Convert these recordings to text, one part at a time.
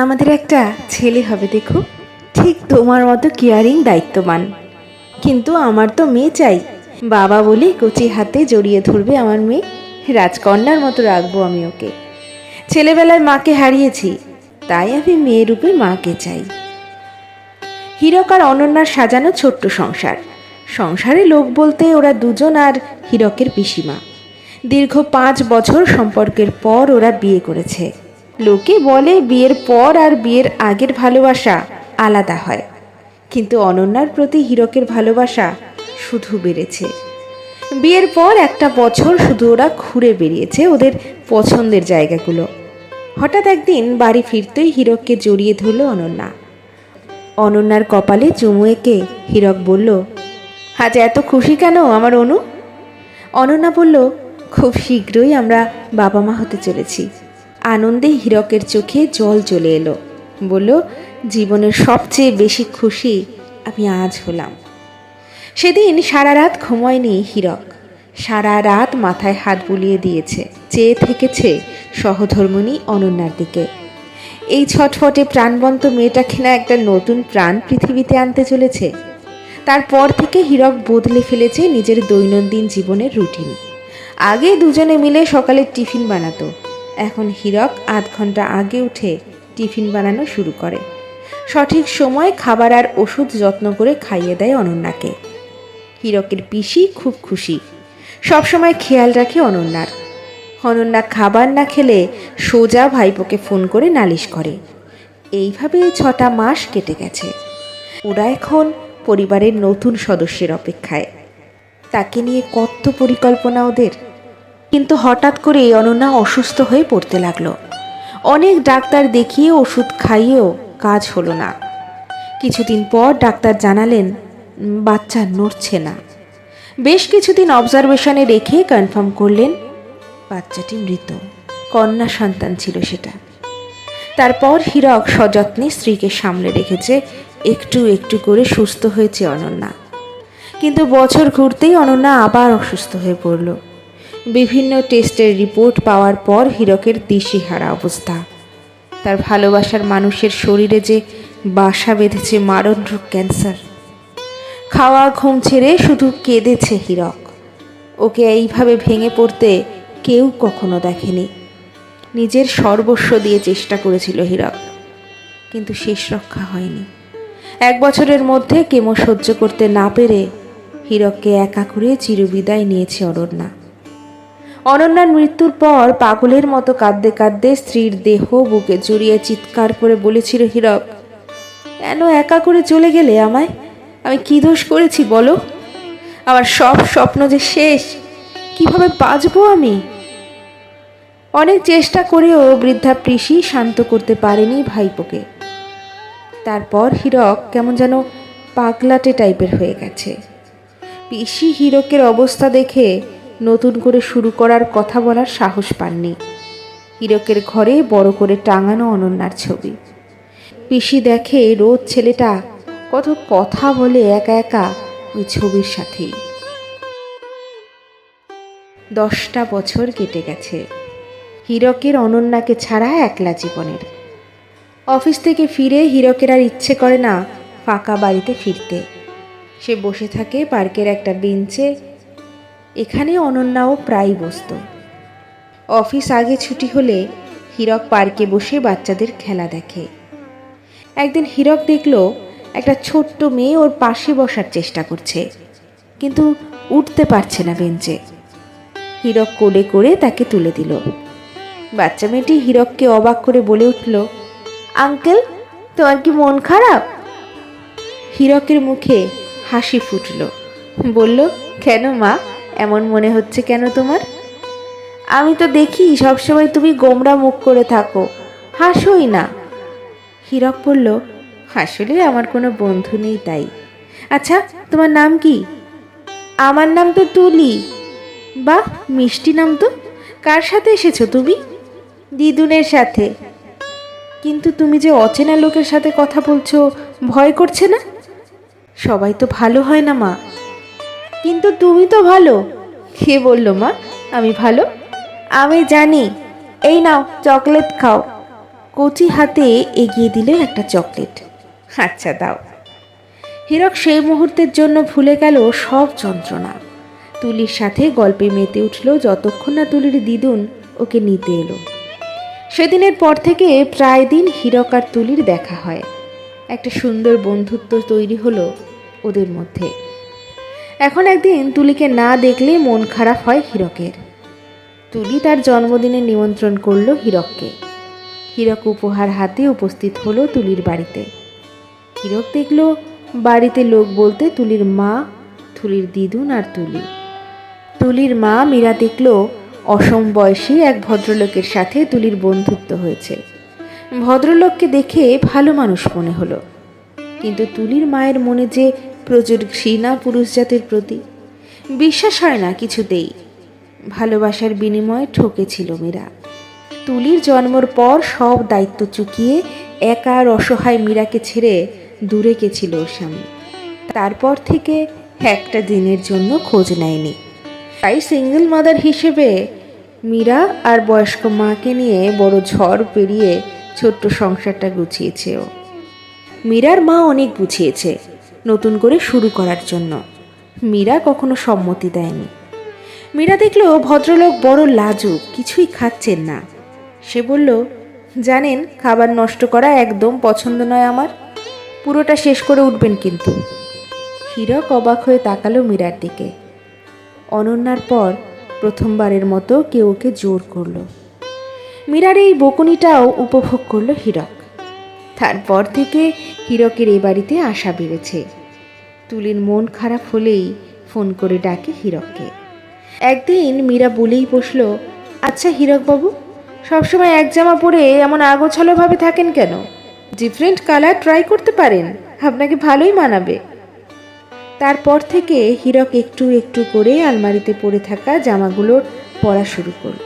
আমাদের একটা ছেলে হবে, দেখো। ঠিক তোমার মতো কেয়ারিং দায়িত্ববান। কিন্তু আমার তো মেয়ে চাই। বাবা বলে কচি হাতে জড়িয়ে ধরবে আমার মেয়ে। রাজকন্যার মতো রাখব আমি ওকে। ছেলেবেলায় মাকে হারিয়েছি, তাই আমি মেয়ে রূপে মাকে চাই। হীরক আর অনন্যার সাজানো ছোট্ট সংসার। সংসারে লোক বলতে ওরা দুজন আর হীরকের পিসিমা। দীর্ঘ পাঁচ বছর সম্পর্কের পর ওরা বিয়ে করেছে। লোকে বলে বিয়ের পর আর বিয়ের আগের ভালোবাসা আলাদা হয়। কিন্তু অনন্যার প্রতি হীরকের ভালোবাসা শুধু বেড়েছে। বিয়ের পর একটা বছর শুধু ওরা ঘুরে বেরিয়েছে ওদের পছন্দের জায়গাগুলো। হঠাৎ একদিন বাড়ি ফিরতেই হীরককে জড়িয়ে ধরল অনন্যা। অনন্যার কপালে চুমু এঁকে হীরক বলল, আজ এত খুশি কেন আমার অনু? অনন্যা বলল, খুব শীঘ্রই আমরা বাবা মা হতে চলেছি। আনন্দে হীরকের চোখে জল চলে এলো। বলল, জীবনের সবচেয়ে বেশি খুশি আমি আজ হলাম। সেদিন সারা রাত ঘুমোয়নি হীরক। সারা রাত মাথায় হাত বুলিয়ে দিয়েছে, চেয়ে থেকেছে সহধর্মণী অনন্যার দিকে। এই ছটফটে প্রাণবন্ত মেয়েটা কিনা একটা নতুন প্রাণ পৃথিবীতে আনতে চলেছে। তারপর থেকে হীরক বদলে ফেলেছে নিজের দৈনন্দিন জীবনের রুটিন। আগে দুজনে মিলে সকালে টিফিন বানাতো এখন হীরক আধ ঘণ্টা আগে উঠে টিফিন বানানো শুরু করে। সঠিক সময় খাবার আর ওষুধ যত্ন করে খাইয়ে দেয় অনন্যাকে। হীরকের পিসি খুব খুশি। সবসময় খেয়াল রাখে অনন্যার। অনন্যা খাবার না খেলে সোজা ভাইপোকে ফোন করে নালিশ করে। এইভাবে ছটা মাস কেটে গেছে। ওরা এখন পরিবারের নতুন সদস্যের অপেক্ষায়। তাকে নিয়ে কত পরিকল্পনা ওদের? কিন্তু হঠাৎ করে অনন্যা অসুস্থ হয়ে পড়তে লাগল। অনেক ডাক্তার দেখিয়ে ওষুধ খাইয়েও কাজ হলো না। কিছুদিন পর ডাক্তার জানালেন, বাচ্চা নড়ছে না। বেশ কিছুদিন অবজারভেশনে রেখে কনফার্ম করলেন, বাচ্চাটি মৃত। কন্যা সন্তান ছিল সেটা। তারপর হীরক সযত্নে স্ত্রীকে সামলে রেখেছে, একটু একটু করে সুস্থ হয়েছে অনন্যা। কিন্তু বছর ঘুরতেই অনন্যা আবার অসুস্থ হয়ে পড়ল। বিভিন্ন টেস্টের রিপোর্ট পাওয়ার পর হীরকের দিশেহারা অবস্থা। তার ভালোবাসার মানুষের শরীরে যে বাসা বেঁধেছে মারণ রোগ ক্যান্সার। খাওয়া, ঘুম ছেড়ে শুধু কেঁদেছে হীরক। ওকে এইভাবে ভেঙে পড়তে কেউ কখনো দেখেনি। নিজের সর্বস্ব দিয়ে চেষ্টা করেছিল হীরক, কিন্তু শেষ রক্ষা হয়নি। এক বছরের মধ্যে কেমো সহ্য করতে না পেরে হীরককে একা করে চিরবিদায় নিয়েছে অরণ্যা অনন্যার মৃত্যুর পর পাগলের মতো কাঁদতে কাঁদতে স্ত্রীর দেহ বুকে জড়িয়ে চিৎকার করে বলেছিল হীরক, কেন একা করে চলে গেলে আমায়? আমি কি দোষ করেছি বলো? আমার সব স্বপ্ন যে শেষ, কীভাবে বাঁচবো আমি? অনেক চেষ্টা করেও বৃদ্ধা পিসি শান্ত করতে পারেনি ভাইপোকে। তারপর হীরক কেমন যেন পাগলাটে টাইপের হয়ে গেছে। পিসি হীরকের অবস্থা দেখে নতুন করে শুরু করার কথা বলার সাহস পাননি। হীরকের ঘরে বড় করে টাঙানো অনন্যার ছবি। পিসি দেখে রোজ ছেলেটা কত কথা বলে একা একা ওই ছবির সাথেই। দশটা বছর কেটে গেছে। হীরকের অনন্যাকে ছাড়া একলা জীবনের। অফিস থেকে ফিরে হীরকের আর ইচ্ছে করে না ফাঁকা বাড়িতে ফিরতে। সে বসে থাকে পার্কের একটা বেঞ্চে এখানে অনন্যাও প্রায় বসত। অফিস আগে ছুটি হলে হীরক পার্কে বসে বাচ্চাদের খেলা দেখে। একদিন হীরক দেখল একটা ছোট্ট মেয়ে ওর পাশে বসার চেষ্টা করছে, কিন্তু উঠতে পারছে না বেঞ্চে। হীরক কোলে করে তাকে তুলে দিল। বাচ্চা মেয়েটি হীরককে অবাক করে বলে উঠল, আঙ্কেল, তোমার কি মন খারাপ? হীরকের মুখে হাসি ফুটল। বলল, কেন মা? এমন মনে হচ্ছে কেন তোমার? আমি তো দেখি সবসময় তুমি গোমরা মুখ করে থাকো। হাসোই না। হীরক বলল, আসলে আমার কোনো বন্ধু নেই তাই। আচ্ছা তোমার নাম কি? আমার নাম তো তুলি। বাহ, মিষ্টি নাম তো। কার সাথে এসেছ তুমি? দিদুনের সাথে। কিন্তু তুমি যে অচেনা লোকের সাথে কথা বলছো, ভয় করছে না? সবাই তো ভালো হয় না মা। কিন্তু তুমি তো ভালো। কে বলল মা? আমি ভালো? আমি জানি। এই নাও, চকলেট খাও। কচি হাতে এগিয়ে দিল একটা চকলেট। আচ্ছা দাও। হীরক সেই মুহূর্তের জন্য ভুলে গেল সব যন্ত্রণা। তুলির সাথে গল্পে মেতে উঠল যতক্ষণ না তুলির দিদুন ওকে নিতে এলো। সেদিনের পর থেকে প্রায় দিন হীরক আর তুলির দেখা হয়। একটা সুন্দর বন্ধুত্ব তৈরি হলো ওদের মধ্যে। এখন একদিন তুলিকে না দেখলে মন খারাপ হয় হীরকের। তুলি তার জন্মদিনে নিমন্ত্রণ করল হীরককে। হীরক উপহার হাতে উপস্থিত হলো তুলির বাড়িতে। হীরক দেখল বাড়িতে লোক বলতে তুলির মা, তুলির দিদুন আর তুলি। তুলির মা মীরা দেখল অসম বয়সী এক ভদ্রলোকের সাথে তুলির বন্ধুত্ব হয়েছে। ভদ্রলোককে দেখে ভালো মানুষ মনে হলো। কিন্তু তুলির মায়ের মনে যে প্রচুর ঘৃণা পুরুষ জাতির প্রতি। বিশ্বাস হয় না কিছুতেই। ভালোবাসার বিনিময়ে ঠকেছিল মীরা। তুলির জন্মর পর সব দায়িত্ব চুকিয়ে একার অসহায় মীরাকে ছেড়ে দূরে গেছিল ওর স্বামী। তারপর থেকে একটা দিনের জন্য খোঁজ নেয়নি। তাই সিঙ্গেল মাদার হিসেবে মীরা আর বয়স্ক মাকে নিয়ে বড় ঝড় পেরিয়ে ছোট্ট সংসারটা গুছিয়েছে ও। মীরার মা অনেক বুঝিয়েছে। নতুন করে শুরু করার জন্য। মীরা কখনো সম্মতি দেয়নি। মীরা দেখল ভদ্রলোক বড় লাজুক, কিছুই খাচ্ছেন না। সে বলল, জানেন, খাবার নষ্ট করা একদম পছন্দ নয় আমার। পুরোটা শেষ করে উঠবেন কিন্তু। হীরক অবাক হয়ে তাকালো মীরার দিকে। অনন্যার পর প্রথমবারের মতো কেউ ওকে জোর করল। মীরার এই বকুনিটাও উপভোগ করল হীরক। তারপর থেকে হীরকের এ বাড়িতে আশা বেড়েছে। তুলির মন খারাপ হলেই ফোন করে ডাকে হীরককে। একদিন মীরা বলেই বসল আচ্ছা হীরকবাবু, সবসময় এক জামা পরে এমন আগোছালোভাবে থাকেন কেন? ডিফারেন্ট কালার ট্রাই করতে পারেন, আপনাকে ভালোই মানাবে। তারপর থেকে হীরক একটু একটু করে আলমারিতে পড়ে থাকা জামাগুলো পরা শুরু করল।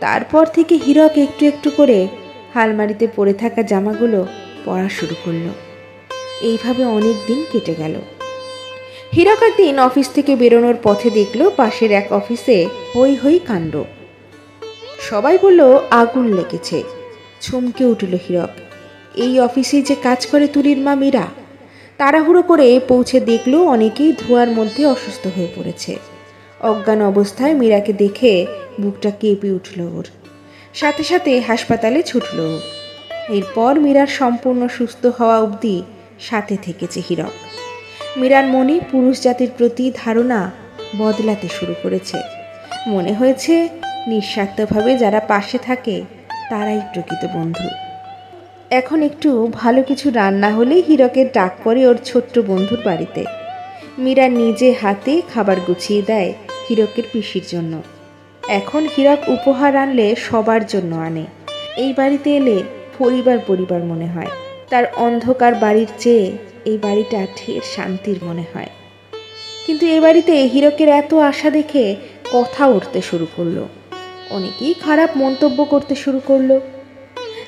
তারপর থেকে হীরক একটু একটু করে আলমারিতে পড়ে থাকা জামাগুলো পরা শুরু করল। এইভাবে অনেক দিন কেটে গেল। হীরক একদিন অফিস থেকে বেরোনোর পথে দেখল পাশের এক অফিসে হই হই কাণ্ড। সবাই বলল, আগুন লেগেছে। চমকে উঠল হীরক। এই অফিসে যে কাজ করে তুলির মা মীরা, তাড়াহুড়ো করে পৌঁছে দেখল অনেকেই ধোয়ার মধ্যে অসুস্থ হয়ে পড়েছে। অজ্ঞান অবস্থায় মীরাকে দেখে বুকটা কেঁপে উঠল ওর। সাথে সাথে হাসপাতালে ছুটল। এরপর মীরার সম্পূর্ণ সুস্থ হওয়া অবধি সাথে থেকেছে হীরক। মীরার মনে পুরুষ জাতির প্রতি ধারণা বদলাতে শুরু করেছে। মনে হয়েছে, নিঃস্বার্থভাবে যারা পাশে থাকে, তারাই প্রকৃত বন্ধু। এখন একটু ভালো কিছু রান্না হলেই হীরকের ডাক পড়ে ওর ছোট্ট বন্ধুর বাড়িতে। মীরা নিজে হাতে খাবার গুছিয়ে দেয় হীরকের পিসির জন্য। এখন হীরক উপহার আনলে সবার জন্য আনে। এই বাড়িতে এলে পরিবার পরিবার মনে হয়। তার অন্ধকার বাড়ির চেয়ে এই বাড়িটা ঠের শান্তির মনে হয়। কিন্তু এ বাড়িতে হীরকের এত আশা দেখে কথা উঠতে শুরু করল। অনেকেই খারাপ মন্তব্য করতে শুরু করল।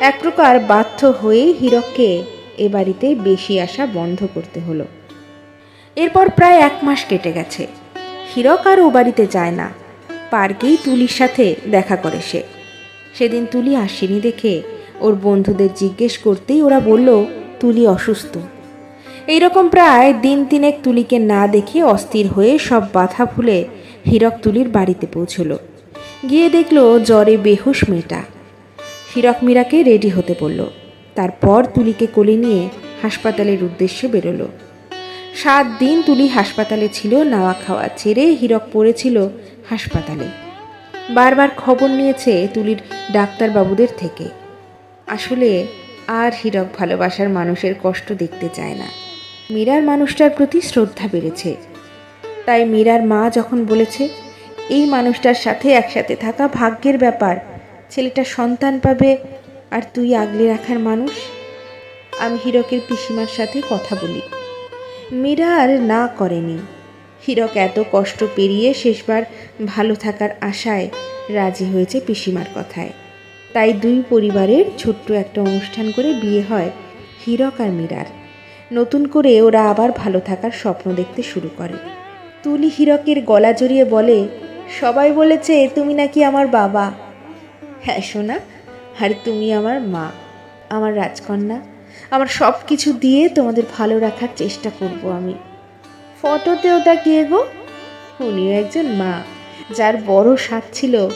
এক প্রকার বাধ্য হয়ে হীরককে এ বাড়িতে বেশি আসা বন্ধ করতে হলো। এরপর প্রায় এক মাস কেটে গেছে। হীরক আর ও বাড়িতে যায় না। পার্কেই তুলির সাথে দেখা করে সে। সেদিন তুলি আসেনি দেখে ওর বন্ধুদের জিজ্ঞেস করতেই ওরা বলল, তুলি অসুস্থ। এইরকম প্রায় দিন তিনেক তুলিকে না দেখে অস্থির হয়ে সব বাধা ভুলে হীরক তুলির বাড়িতে পৌঁছল। গিয়ে দেখল জ্বরে বেহুশ মেয়েটা। হীরক মীরাকে রেডি হতে বলল। তারপর তুলিকে কোলে নিয়ে হাসপাতালের উদ্দেশ্যে বেরোলো। সাত দিন তুলি হাসপাতালে ছিল, নাওয়া খাওয়া ছেড়ে হীরক পড়েছিল হাসপাতালে। বারবার খবর নিয়েছে তুলির ডাক্তারবাবুদের থেকে। আসলে আর হীরক ভালোবাসার মানুষের কষ্ট দেখতে চায় না। মীরার মানুষটার প্রতি শ্রদ্ধা বেড়েছে। তাই মীরার মা যখন বলেছে, এই মানুষটার সাথে একসাথে থাকা ভাগ্যের ব্যাপার, ছেলেটা সন্তান পাবে আর তুই আগলে রাখার মানুষ? আমি হীরকের পিসিমার সাথে কথা বলি। মীরা আর না করেনি। হীরক এত কষ্ট পেরিয়ে শেষবার ভালো থাকার আশায় রাজি হয়েছে পিসিমার কথায়। তাই দুই পরিবারের ছোট্ট একটা অনুষ্ঠান করে বিয়ে হয় হীরক আর মীরার। নতুন করে ওরা আবার ভালো থাকার স্বপ্ন দেখতে শুরু করে। তুলি হীরকের গলা জড়িয়ে বলে, সবাই বলেছে তুমি নাকি আমার বাবা। হ্যাঁ সোনা, আর তুমি আমার মা, আমার রাজকন্যা। আমার সব কিছু দিয়ে তোমাদের ভালো রাখার চেষ্টা করব আমি। ফটোতেও তাকিয়ে গো? উনিও একজন মা, যার বড় স্বাদ ছিল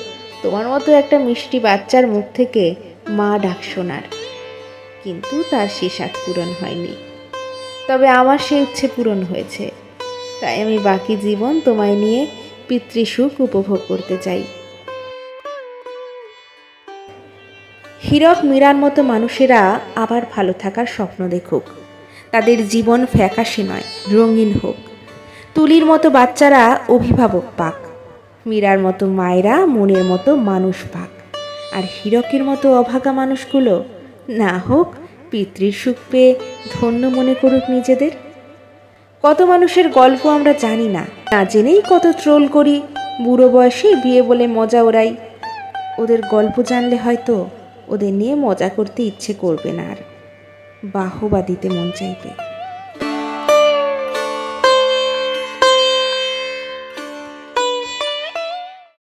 তোমার মতো একটা মিষ্টি বাচ্চার মুখ থেকে মা ডাক শোনার। কিন্তু তার সে স্বাদ পূরণ হয়নি। তবে আমার সেই ইচ্ছে পূরণ হয়েছে। তাই আমি বাকি জীবন তোমায় নিয়ে পিতৃসুখ উপভোগ করতে চাই। হীরক, মীরার মতো মানুষেরা আবার ভালো থাকার স্বপ্ন দেখুক। তাদের জীবন ফ্যাকাশে নয়, রঙিন হোক। তুলির মতো বাচ্চারা অভিভাবক পাক। মীরার মতো মায়েরা মনের মতো মানুষ পাক। আর হীরকের মতো অভাগা মানুষগুলো, না হোক, পিতৃর সুখ পেয়ে ধন্য মনে করুক নিজেদের। কত মানুষের গল্প আমরা জানি না না জেনেই কত ট্রোল করি, বুড়ো বয়সে বিয়ে বলে মজা ওড়াই। ওদের গল্প জানলে হয়তো ওদের নিয়ে মজা করতে ইচ্ছে করবে না আর। বাহবা দিতে মন চাইবে।